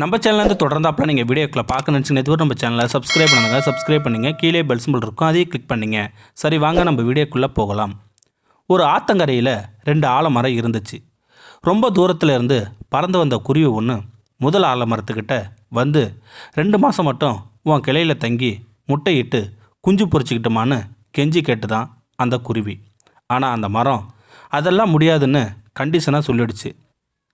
நம்ம சேனல்லேருந்து தொடர்ந்தாப்பில் நீங்கள் வீடியோக்களை பார்க்க நினச்சி இதுவரை நம்ம சேனலை சப்ஸ்கிரைப் பண்ணுங்கள் சப்ஸ்கிரைப் பண்ணுங்கள் கீழே பெல் சிம்பிள் இருக்கும். அதையும் கிளிக் பண்ணிங்க. சரி வாங்க நம்ம வீடியோக்குள்ளே போகலாம். ஒரு ஆத்தங்கரையில் ரெண்டு ஆலமரம் இருந்துச்சு. ரொம்ப தூரத்தில் இருந்து பறந்து வந்த குருவி ஒன்று முதல் ஆலமரத்துக்கிட்ட வந்து ரெண்டு மாதம் மட்டும் உன் கிளையில் தங்கி முட்டையிட்டு குஞ்சு பொறிச்சிக்கிட்டுமான்னு கெஞ்சி கேட்டு தான் அந்த குருவி. ஆனால் அந்த மரம் அதெல்லாம் முடியாதுன்னு கண்டிஷனாக சொல்லிடுச்சு.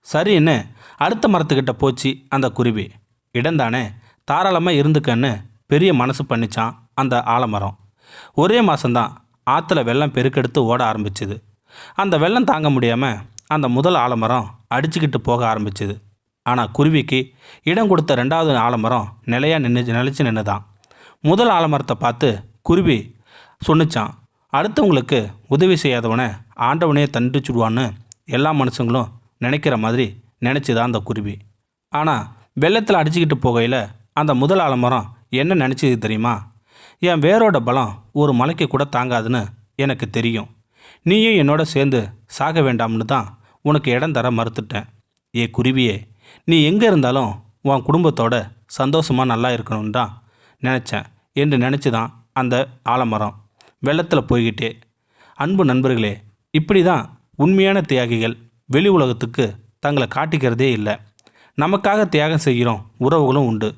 சரின்னு அடுத்த மரத்துக்கிட்ட போச்சு அந்த குருவி. இடம்தானே தாராளமாக இருந்துக்கன்னு பெரிய மனசு பண்ணிச்சான் அந்த ஆலமரம். ஒரே மாதம்தான் ஆற்றுல வெள்ளம் பெருக்கெடுத்து ஓட ஆரம்பிச்சுது. அந்த வெள்ளம் தாங்க முடியாமல் அந்த முதல் ஆலமரம் அடிச்சுக்கிட்டு போக ஆரம்பிச்சுது. ஆனால் குருவிக்கு இடம் கொடுத்த ரெண்டாவது ஆலமரம் நிலையாக நின்று நிலச்சி நின்றுதான் முதல் ஆலமரத்தை பார்த்து குருவி சொன்னிச்சான் அடுத்தவங்களுக்கு உதவி செய்யாதவனை ஆண்டவனே தண்டிச்சுடுவான்னு எல்லா மனுஷங்களும் நினைக்கிற மாதிரி நினச்சிதான் அந்த குருவி. ஆனால் வெள்ளத்தில் அடிச்சுக்கிட்டு போகையில் அந்த முதல் ஆலமரம் என்ன நினச்சது தெரியுமா? என் வேரோட பலம் ஒரு மலைக்கு கூட தாங்காதுன்னு எனக்கு தெரியும். நீயும் என்னோட சேர்ந்து சாக வேண்டாம்னு தான் உனக்கு இடம் தர மறுத்துட்டேன். ஏ குருவியே நீ எங்கே இருந்தாலும் உன் குடும்பத்தோட சந்தோஷமாக நல்லா இருக்கணும்னு தான் நினச்சேன் என்று நினச்சி தான் அந்த ஆலமரம் வெள்ளத்தில் போய்கிட்டே. அன்பு நண்பர்களே இப்படி தான் உண்மையான தியாகிகள் வெளி உலகத்துக்கு தங்களை காட்டிக்கிறதே இல்லை. நமக்காக தியாகம் செய்கிறோம் உறவுகளும் உண்டு.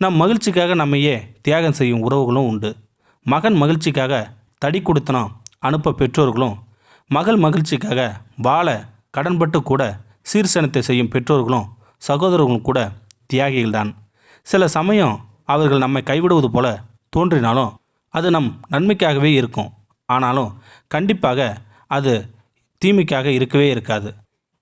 நம் மகிழ்ச்சிக்காக நம்மையே தியாகம் செய்யும் உறவுகளும் உண்டு. மகன் மகிழ்ச்சிக்காக தடி கொடுத்தனம் அனுப்ப பெற்றோர்களும் மகள் மகிழ்ச்சிக்காக வாழ கடன்பட்டு கூட சீர்சனத்தை செய்யும் பெற்றோர்களும் சகோதரர்களும் கூட தியாகிகள்தான். சில சமயம் அவர்கள் நம்மை கைவிடுவது போல தோன்றினாலும் அது நம் நன்மைக்காகவே இருக்கும். ஆனாலும் கண்டிப்பாக அது தீமைக்காக இருக்கவே இருக்காது.